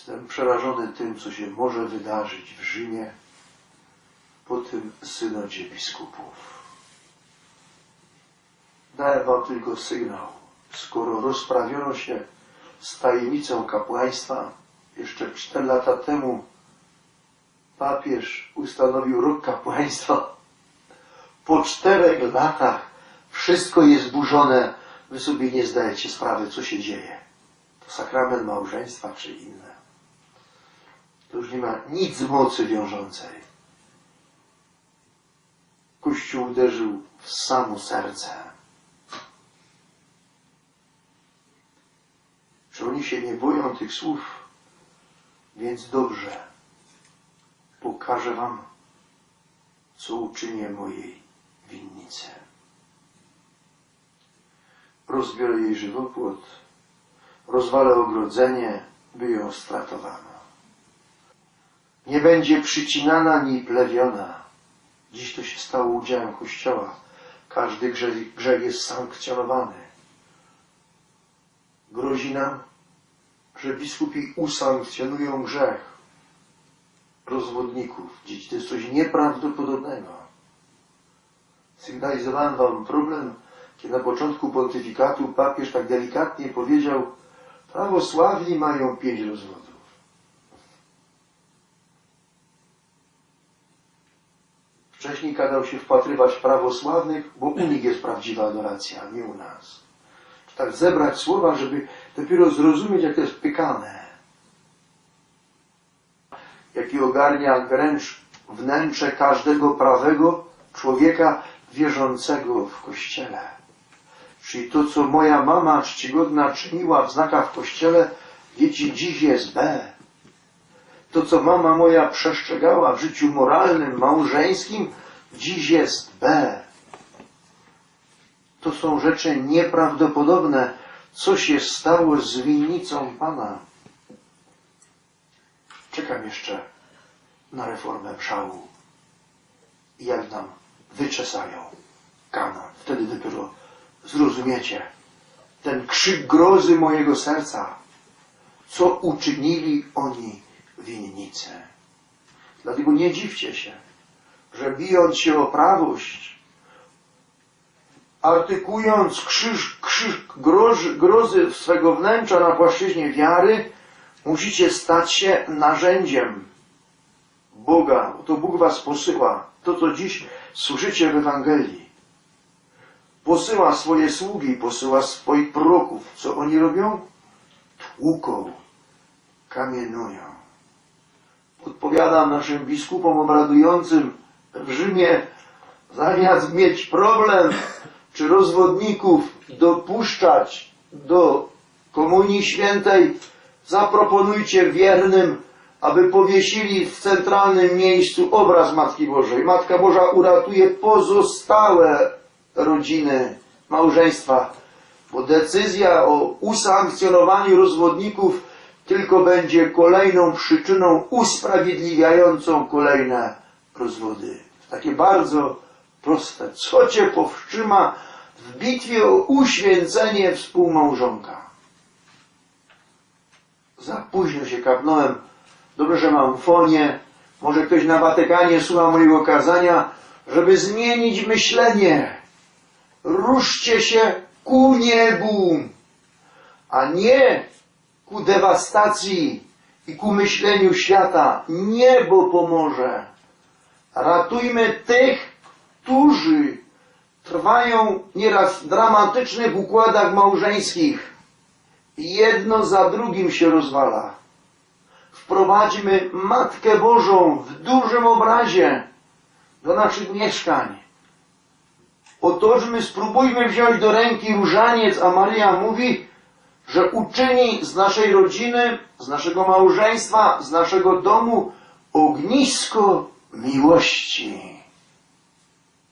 Jestem przerażony tym, co się może wydarzyć w Rzymie po tym synodzie biskupów. Dałem wam tylko sygnał. Skoro rozprawiono się z tajemnicą kapłaństwa, jeszcze cztery lata temu papież ustanowił rok kapłaństwa. Po czterech latach wszystko jest zburzone. Wy sobie nie zdajecie sprawy, co się dzieje. To sakrament małżeństwa czy inne. To już nie ma nic mocy wiążącej. Kościół uderzył w samo serce. Czy oni się nie boją tych słów? Więc dobrze. Pokażę wam, co uczynię mojej winnicy. Rozbiorę jej żywopłot, rozwalę ogrodzenie, by ją stratowano. Nie będzie przycinana ni plewiona. Dziś to się stało udziałem Kościoła. Każdy grzech, grzech jest sankcjonowany. Grozi nam, że biskupi usankcjonują grzech rozwodników. Dziś to jest coś nieprawdopodobnego. Sygnalizowałem wam problem, kiedy na początku pontyfikatu papież tak delikatnie powiedział prawosławni mają pięć rozwodów. Wcześniej kazał się wpatrywać prawosławnych, bo u nich jest prawdziwa adoracja, a nie u nas. Czy tak zebrać słowa, żeby dopiero zrozumieć, jak to jest pykane. Jaki ogarnia wręcz wnętrze każdego prawego człowieka wierzącego w Kościele. Czyli to, co moja mama czcigodna czyniła w znakach w Kościele, wiecie, dziś jest B. To, co mama moja przestrzegała w życiu moralnym, małżeńskim, dziś jest B. To są rzeczy nieprawdopodobne. Co się stało z winnicą Pana? Czekam jeszcze na reformę mszału. I jak nam wyczesają kanon, wtedy dopiero zrozumiecie ten krzyk grozy mojego serca. Co uczynili oni winnicy? Dlatego nie dziwcie się, że bijąc się o prawość, artykując krzyż, krzyż grozy, grozy swego wnętrza na płaszczyźnie wiary, musicie stać się narzędziem Boga. To Bóg was posyła. To, co dziś słyszycie w Ewangelii. Posyła swoje sługi, posyła swoich proroków. Co oni robią? Tłuką, kamienują. Odpowiadam naszym biskupom obradującym w Rzymie, zamiast mieć problem, czy rozwodników dopuszczać do Komunii Świętej, zaproponujcie wiernym, aby powiesili w centralnym miejscu obraz Matki Bożej. Matka Boża uratuje pozostałe rodziny, małżeństwa, bo decyzja o usankcjonowaniu rozwodników tylko będzie kolejną przyczyną usprawiedliwiającą kolejne rozwody. Takie bardzo proste. Co cię powstrzyma w bitwie o uświęcenie współmałżonka? Za późno się kapnąłem. Dobrze, że mam fonię. Może ktoś na Watykanie słucha mojego kazania, żeby zmienić myślenie. Ruszcie się ku niebu, a nie ku dewastacji i ku myśleniu świata. Niebo pomoże. Ratujmy tych, którzy trwają nieraz w dramatycznych układach małżeńskich. Jedno za drugim się rozwala. Wprowadźmy Matkę Bożą w dużym obrazie do naszych mieszkań. Otoczmy, spróbujmy wziąć do ręki różaniec, a Maria mówi, że uczyni z naszej rodziny, z naszego małżeństwa, z naszego domu ognisko miłości.